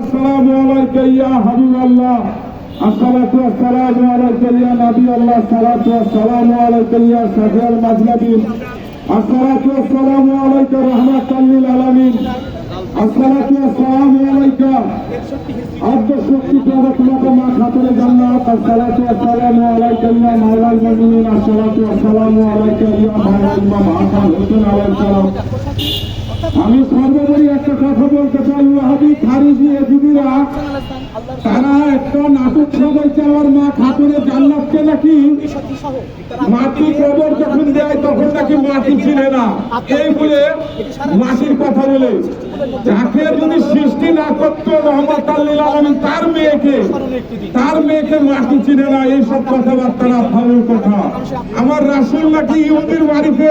السلام عليك يا حبيب الله. الصلاة والسلام عليك يا نبي الله. الصلاة والسلام عليك يا سيد المذنبين. الصلاة والسلام عليك رحمة للعالمين. الصلاة والسلام عليك. عبد الشكي تبارك ما خاطر جنات. الصلاة والسلام عليك يا مولى المؤمنين. الصلاة والسلام عليك يا مولى الإمام حسن حسين عليه السلام. আমি সর্বোপরি একটা কথা বলতে চাই ওয়াহাবি খারিজি এজিবিরা তারা একটা নাটক সবাই আমার মা খাতুনের জান্নাতকে নাকি মাটি কবর নাকি মাটি চিনে না। এই বলে মাটির কথা বলে। যাকে যদি সৃষ্টি না করতো রহমত আল্লিল আলমিন তার মেয়েকে তার মেয়েকে মাটি চিনে না। এইসব কথাবার্তা না ফাউল কথা। আমার রাসুল নাকি ইহুদির বাড়িতে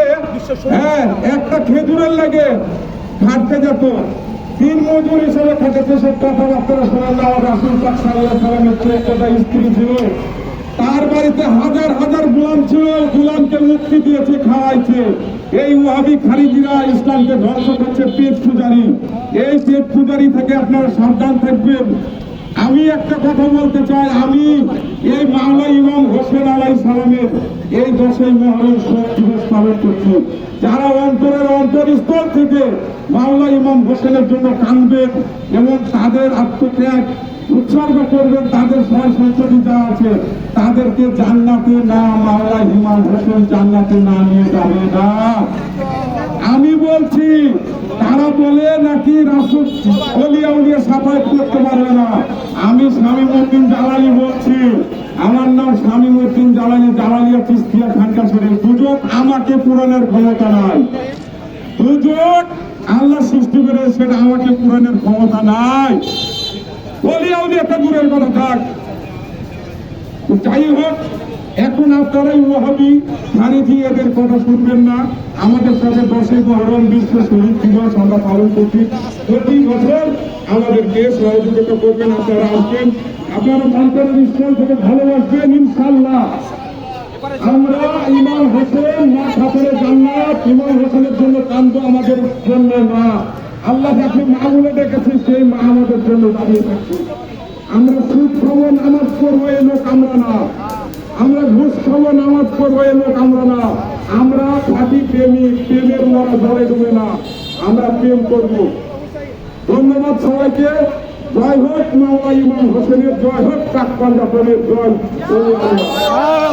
হ্যাঁ একটা খেজুরের লাগে খাটতে যেত? তিন মজুর হিসেবে খেটেছে সব কথাবার্তা শোনেন না আমার রাসুল পাক সাল্লাহ সাল্লামের চোখটা স্ত্রী ছিল। বাড়িতে হাজার হাজার গোলাম ছিল গোলামকে মুক্তি দিয়েছে, খাওয়াইছে। এই ওয়াহাবি খারিজিরা ইসলামকে ধ্বংস করছে, পেট পূজারি। এই পেট পূজারি থেকে আপনারা সাবধান থাকবেন। আমি একটা কথা বলতে চাই, আমি এই মাওলা ইমাম হোসেন আলাই সালামের এই দশই মহরম শোক দিবস পালন করছি। যারা অন্তরের অন্তরস্থল থেকে মাওলা ইমাম হোসেনের জন্য কানবেন এবং তাদের আত্মত্যাগ উৎসর্গ করবেন, তাদের ছয় সংসদী যা আছে, তাদেরকে জান্নাতে না মাওলা ইমাম হোসেন জান্নাতে না নিয়ে যাবে না। আমি বলছি তারা বলে নাকি রাসুল অলিয়া উলিয়া সাফাই করতে পারবে না। আমি স্বামী মদ্দিন জালালি বলছি। আমার নাম স্বামী মদ্দিন জালালি, জালালিয়া চিস্তিয়া খানকা শরীফ। দুজক আমাকে পূরণের ক্ষমতা নাই। দুজক আল্লাহ সৃষ্টি করে সেটা আমাকে পূরণের ক্ষমতা নাই। অলিয়া উলিয়া তো দূরের কথা থাক। যাই হোক, এখন আপনারাই ওহাবি খারিজি এদের কথা শুনবেন না। আমাদের সাথে দশই মহরম বিশ্ব শহীদ দিবস, আমরা পালন করছি। প্রতি বছর আমাদেরকে সহযোগিতা করবেন আপনারা আসবেন। আপনারা অন্তরের স্থল থেকে ভালোবাসবেন ইনশাল্লাহ আমরা ইমাম হোসেন, মা ঠাকুরের জান্নাত। ইমাম হোসেনের জন্য কান্দ আমাদের জন্য না। আল্লাহ যাকে মা বলে ডেকেছে, সেই মা আমাদের জন্য দাঁড়িয়ে থাকছে পড়ব এ লোক আমরা না। আমরা ঘুষ খাব, নামাজ করব এ লোক আমরা না। আমরা ফাটি প্রেমিক, প্রেমের মরা ধরে দেবে না। আমরা প্রেম করব। ধন্যবাদ সবাইকে। জয় হোক মাওলা ইমাম হোসেনের, জয় হোক কাক পাঞ্জাবের জয়।